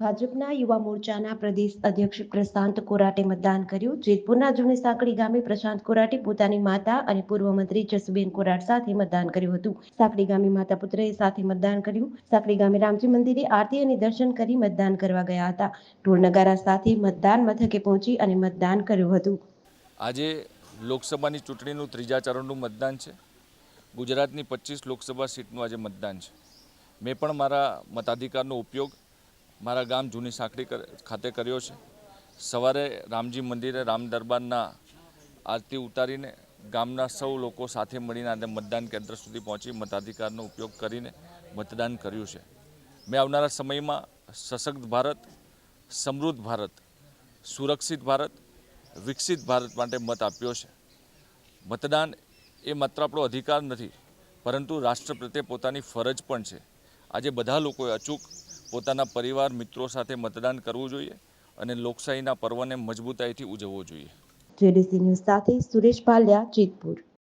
ભાજપના યુવા મોરચાના પ્રદેશ અધ્યક્ષ પ્રશાંત કોરાટે મતદાન કર્યું. જેતપુરના જૂની સાંકડી ગામે પ્રશાંત કોરાટે પોતાની માતા અને પૂર્વ મંત્રી જસુબેન કોરાટ સાથે મતદાન કર્યું હતું. સાંકડી ગામે માતા પુત્રએ સાથે મતદાન કર્યું. સાંકડી ગામે રામજી મંદિરે આરતી અને દર્શન કરી મતદાન કરવા ગયા હતા. ઢોલ નગારા સાથે મતદાન મથકે પહોંચી અને મતદાન કર્યું હતું. આજે લોકસભાની ચૂંટણીનું ત્રીજા ચરણનું મતદાન છે. ગુજરાતની પચીસ લોકસભા સીટનું આજે મતદાન છે. મેં પણ મારા મતાધિકારનો ઉપયોગ મારા ગામ જૂની સાંકડી ખાતે કર્યો છે. સવારે રામજી મંદિરે રામ દરબારના આરતી ઉતારીને ગામના સૌ લોકો સાથે મળીને આજે મતદાન કેન્દ્ર સુધી પહોંચી, મતાધિકારનો ઉપયોગ કરીને મતદાન કર્યું છે. મેં આવનારા સમયમાં સશક્ત ભારત, સમૃદ્ધ ભારત, સુરક્ષિત ભારત, વિકસિત ભારત માટે મત આપ્યો છે. મતદાન એ માત્ર આપણો અધિકાર નથી, પરંતુ રાષ્ટ્ર પ્રત્યે પોતાની ફરજ પણ છે. આજે બધા લોકોએ અચૂક પોતાના પરિવાર, મિત્રો સાથે મતદાન કરવું જોઈએ અને લોકશાહીના પર્વને મજબૂતાઈથી ઉજવવો જોઈએ. જેડીસી ન્યૂઝ સાથે સુરેશ ભાલિયા જેતપુર.